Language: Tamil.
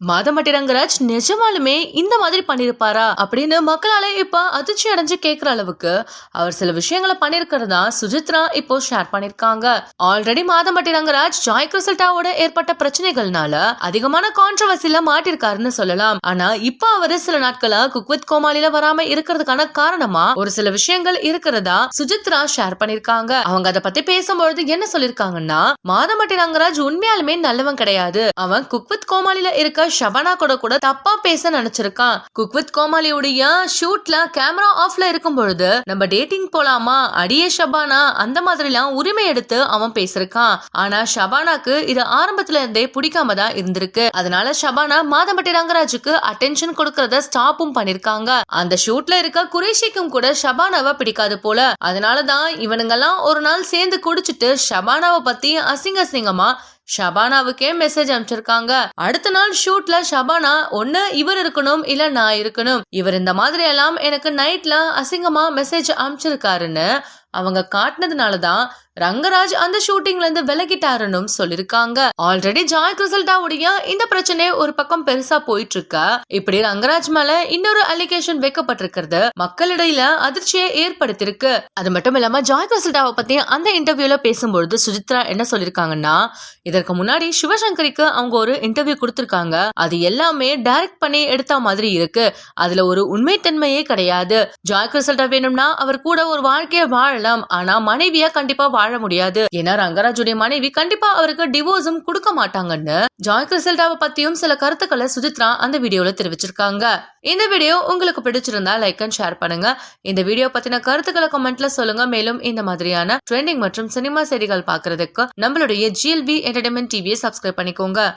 மாதமட்டி ரங்கராஜ் நிஜமாலுமே இந்த மாதிரி பண்ணிருப்பாரா அப்படின்னு மக்களால இப்ப அதிர்ச்சி அடைஞ்சு கேக்குற அளவுக்கு அவர் சில விஷயங்களை பண்ணிருக்கிறதா சுஜித்ரா இப்போ ஷேர் பண்ணிருக்காங்க. ஆல்ரெடி மாதமட்டி ரங்கராஜ் ஜாய் கிறிசல்டாவோட ஏற்பட்ட பிரச்சனைகள்னால அதிகமான கான்ட்ரவர்சில மாட்டிருக்காருன்னு சொல்லலாம். ஆனா இப்ப அவரு சில நாட்களா குக் வித் கோமாளில வராம இருக்கிறதுக்கான காரணமா ஒரு சில விஷயங்கள் இருக்கிறதா சுஜித்ரா ஷேர் பண்ணிருக்காங்க. அவங்க அதை பத்தி பேசும்பொழுது என்ன சொல்லிருக்காங்கன்னா மாதமட்டி ரங்கராஜ் உண்மையாலுமே நல்லவன் கிடையாது. அவன் குக் வித் கோமாளில இருக்க ஷபானா கூட கூட தப்பா பேச நினைச்சிருக்கான். குக் வித் கோமாளியுடைய ஷூட்ல கேமரா ஆஃப்ல இருக்கும் பொழுது நம்ம டேட்டிங் போலாமா? அடியே ஷபானா அந்த மாதிரிலாம் உரிமை எடுத்து அவன் பேசிருக்கான். ஆனா ஷபானாக்கு இது ஆரம்பத்துல இருந்தே பிடிக்காம தான் இருந்திருக்கு. அதனால ஷபானா மாதம்பட்டி ரங்கராஜுக்கு அட்டென்ஷன் கொடுக்கறத ஸ்டாப்பும் பண்ணிருக்காங்க. அந்த ஷூட்ல இருக்க குரேஷிக்கும் கூட ஷபானாவை பிடிக்காது போல. அதனாலதான் இவனுங்கெல்லாம் ஒரு நாள் சேர்ந்து குடிச்சிட்டு ஷபானாவை பத்தி அசிங்க அசிங்கமா ஷபானாவுக்கே மெசேஜ் அனுப்பிச்சிருக்காங்க அடுத்த நாள் ஷூட்ல ஷபானா ஒண்ணு இவர் இருக்கணும் இல்ல நான் இருக்கணும். இவர் இந்த மாதிரி எல்லாம் எனக்கு நைட்ல அசிங்கமா மெசேஜ் அனுப்பிச்சிருக்காருன்னு அவங்க காட்டினதுனால தான் ரங்கராஜ் அந்த ஷூட்டிங்ல இருந்து விலகிட்டாருன்னு சொல்லிருக்காங்க ஆல்ரெடி ஜாய் கிரிசல்டாவுடைய இந்த பிரச்சனை ஒரு பக்கம் பெருசா போயிட்டு இருக்க இப்படி ரங்கராஜ் மேல இன்னொரு அலிகேஷன் வைக்கப்பட்டிருக்கிறது. மக்களிடையில அதிர்ச்சியை ஏற்படுத்தியிருக்கு. அது மட்டும் இல்லாம ஜாய் கிரிசல்டாவை பத்தி அந்த இன்டர்வியூல பேசும்பொழுது சுஜித்ரா என்ன சொல்லிருக்காங்கன்னா இதற்கு முன்னாடி சிவசங்கரிக்கு அவங்க ஒரு இன்டர்வியூ கொடுத்திருக்காங்க. அது எல்லாமே டைரக்ட் பண்ணி எடுத்த மாதிரி இருக்கு. அதுல ஒரு உண்மைத்தன்மையே கிடையாது. ஜாய் கிரிசல்டா வேணும்னா அவர் கூட ஒரு வாழ்க்கையை வாழலாம். ஆனா மனைவியா கண்டிப்பா வாழ முடியாது. ஏன்னா ரங்கராஜுடைய மனைவி கண்டிப்பா அவருக்கு டிவோர்ஸும் கொடுக்க மாட்டாங்கன்னு ஜாய் கிறிசல்டாவை பத்தியும் சில கருத்துக்களை சுஜித்ரா அந்த வீடியோல தெரிவிச்சிருக்காங்க. இந்த வீடியோ உங்களுக்கு பிடிச்சிருந்தா லைக் அண்ட் ஷேர் பண்ணுங்க. இந்த வீடியோ பத்தின கருத்துக்களை கமெண்ட்ல சொல்லுங்க. மேலும் இந்த மாதிரியான ட்ரெண்டிங் மற்றும் சினிமா செய்திகள் பாக்குறதுக்கு நம்மளுடைய ஜிஎல்பி என்டர்டைன்மெண்ட் டிவியை சப்ஸ்கிரைப் பண்ணிக்கோங்க.